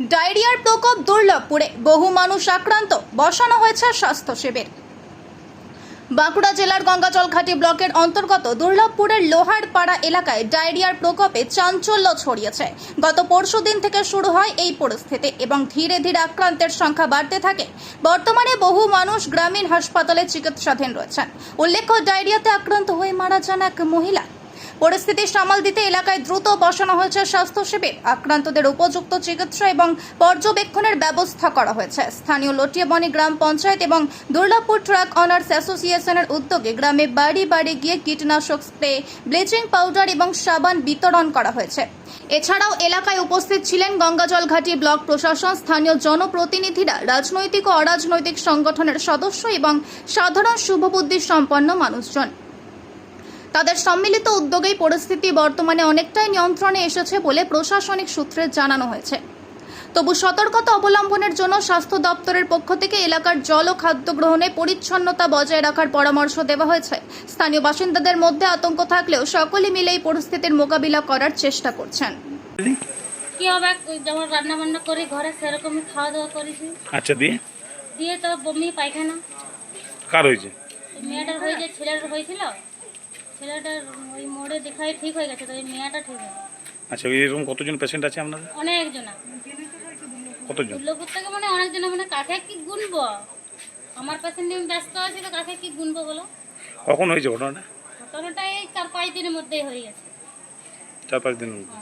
ডায়রিয়ার প্রকোপ দুর্লভপুরে বহু মানুষ আক্রান্ত, বসানো হয়েছে স্বাস্থ্য শিবির বাঁকুড়া জেলার গঙ্গাজলঘাটি ব্লকের অন্তর্গত দুর্লভপুরের লোহারপাড়া এলাকায় ডায়রিয়ার প্রকোপে চাঞ্চল্য ছড়িয়েছে। গত পরশুদিন থেকে শুরু হয় এই পরিস্থিতি এবং ধীরে ধীরে আক্রান্তের সংখ্যা বাড়তে থাকে। বর্তমানে বহু মানুষ গ্রামীণ হাসপাতালে চিকিৎসাধীন রয়েছেন। উল্লেখ্য, ডায়রিয়াতে আক্রান্ত হয়ে মারা যান এক মহিলা। পরিস্থিতি সামাল দিতে এলাকায় দ্রুত বসানো হয়েছে স্বাস্থ্য শিবির আক্রান্তদের উপযুক্ত চিকিৎসা এবং পর্যবেক্ষণের ব্যবস্থা করা হয়েছে। স্থানীয় লটিয়াবনি গ্রাম পঞ্চায়েত এবং দুর্লভপুর ট্রাক অনার্স অ্যাসোসিয়েশনের উদ্যোগে গ্রামে বাড়ি বাড়ি গিয়ে কীটনাশক স্প্রে, ব্লিচিং পাউডার এবং সাবান বিতরণ করা হয়েছে। এছাড়াও এলাকায় উপস্থিত ছিলেন গঙ্গাজলঘাটি ব্লক প্রশাসন, স্থানীয় জনপ্রতিনিধিরা, রাজনৈতিক ও অরাজনৈতিক সংগঠনের সদস্য এবং সাধারণ শুভবুদ্ধি সম্পন্ন মানুষজন। তাদের সম্মিলিত উদ্যোগেই পরিস্থিতি বর্তমানে অনেকটাই নিয়ন্ত্রণে এসেছে বলে প্রশাসনিক সূত্রে জানানো হয়েছে। তবু সতর্কতা অবলম্বনের জন্য স্বাস্থ্য দপ্তরের পক্ষ থেকে এলাকার জল ও খাদ্য গ্রহণে পরিচ্ছন্নতা বজায় রাখার পরামর্শ দেওয়া হয়েছে। স্থানীয় বাসিন্দাদের মধ্যে আতঙ্ক থাকলেও সকলে মিলে এই পরিস্থিতির মোকাবিলা করার চেষ্টা করছেন। কি হবে? যেমন রান্না বান্না করি ঘরে সেরকমই খাওয়া দাওয়া করেছি। আচ্ছা দিয়ে? দিয়ে তো বমি পায়খানা। কার হয়েছে? মেয়েটার হয়েছে ছেলের হয়েছিল। ছেলেটার ওই মোড়ে দেখাই ঠিক হয়ে গেছে তো ওই মেয়েটা ঠিক হয়ে গেছে। আচ্ছা এরকম কতজন পেশেন্ট আছে আপনাদের? অনেকজনা কতজন? দুর্লভপুর থেকে মানে অনেকজনা মানে কাকে কি গুনবো? আমার পেশেন্ট নিয়ে ব্যস্ত আছি তো কাকে কি গুনবো বলো? কখন হয়েছে ঘটনাটা? ঘটনাটা এই চার পাঁচ দিনের মধ্যেই হয়ে গেছে। চার পাঁচ দিন মধ্যে।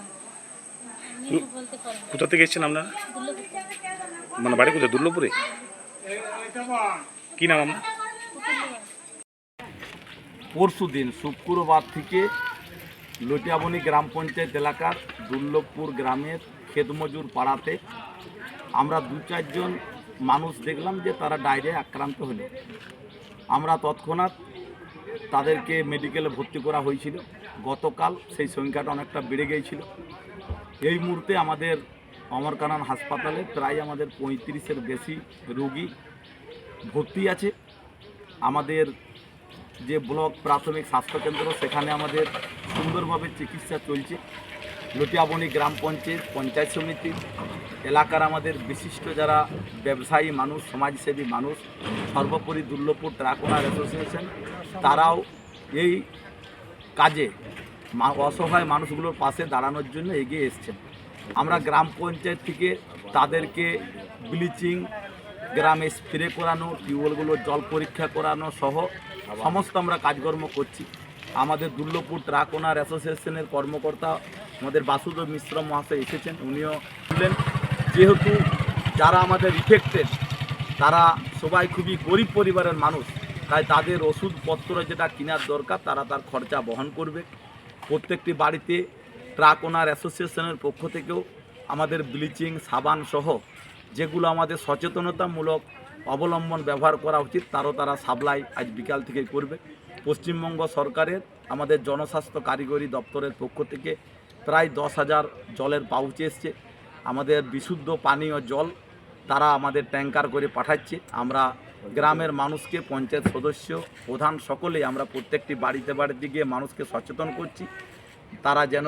কোথা থেকে এসেছেন আপনারা? মানে বাড়ি কোথায়? দুর্লভপুরে? কি নাম আপনার? পরশু দিন শুক্রবার থেকে লটিয়াবনি গ্রাম পঞ্চায়েত এলাকার দুর্লভপুর গ্রামের খেতমজুর পাড়াতে আমরা দু চারজন মানুষ দেখলাম যে তারা ডায়রিয়া আক্রান্ত হলো। আমরা তৎক্ষণাৎ তাদেরকে মেডিকেলে ভর্তি করা হয়েছিল। গতকাল সেই সংখ্যাটা অনেকটা বেড়ে গিয়েছিল। এই মুহূর্তে আমাদের অমরকানন হাসপাতালে প্রায় আমাদের পঁয়ত্রিশের বেশি রোগী ভর্তি আছে। আমাদের যে ব্লক প্রাথমিক স্বাস্থ্যকেন্দ্র সেখানে আমাদের সুন্দরভাবে চিকিৎসা চলছে। লটিয়াবনি গ্রাম পঞ্চায়েত পঞ্চায়েত সমিতি, এলাকার আমাদের বিশিষ্ট যারা ব্যবসায়ী মানুষ, সমাজসেবী মানুষ, সর্বোপরি দুর্লভপুর ট্রাকোনার অ্যাসোসিয়েশন, তারাও এই কাজে অসহায় মানুষগুলোর পাশে দাঁড়ানোর জন্য এগিয়ে এসছেন। আমরা গ্রাম পঞ্চায়েত থেকে তাদেরকে ব্লিচিং, গ্রামে স্প্রে করানো টিউবওয়েলগুলোর জল পরীক্ষা করানো সহ সমস্ত আমরা কাজকর্ম করছি। আমাদের দুর্লভপুর ট্রাক ওনার অ্যাসোসিয়েশনের কর্মকর্তা আমাদের বাসুদেব মিশ্র মহাশয় এসেছেন, উনিও বললেন যেহেতু যারা আমাদের ইফেক্টেড তারা সবাই খুবই গরিব পরিবারের মানুষ, তাই তাদের ওষুধপত্র যেটা কেনার দরকার, তারা তার খরচা বহন করবে। প্রত্যেকটি বাড়িতে ট্রাক ওনার অ্যাসোসিয়েশনের পক্ষ থেকেও আমাদের ব্লিচিং, সাবান সহ যেগুলো আমাদের সচেতনতামূলক অবলম্বন ব্যবহার করা উচিত, তারও তারা সাপ্লাই আজ বিকাল থেকে করবে। পশ্চিমবঙ্গ সরকারের আমাদের জনস্বাস্থ্য কারিগরি দপ্তরের পক্ষ থেকে প্রায় দশ হাজার জলের পাউচ এসছে। আমাদের বিশুদ্ধ পানীয় জল তারা আমাদের ট্যাঙ্কার করে পাঠাচ্ছে। আমরা গ্রামের মানুষকে, পঞ্চায়েত সদস্য, প্রধান সকলেই আমরা প্রত্যেকটি বাড়িতে বাড়িতে গিয়ে মানুষকে সচেতন করছি। তারা যেন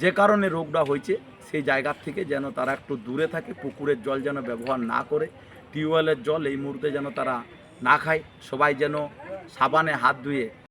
যে কারণে রোগটা হয়েছে, সেই জায়গার থেকে যেন তারা একটু দূরে থাকে, পুকুরের জল যেন ব্যবহার না করে। টিউবওয়েলের জল এই মুহূর্তে যেন তারা না খায়। সবাই যেন সাবানে হাত ধুয়ে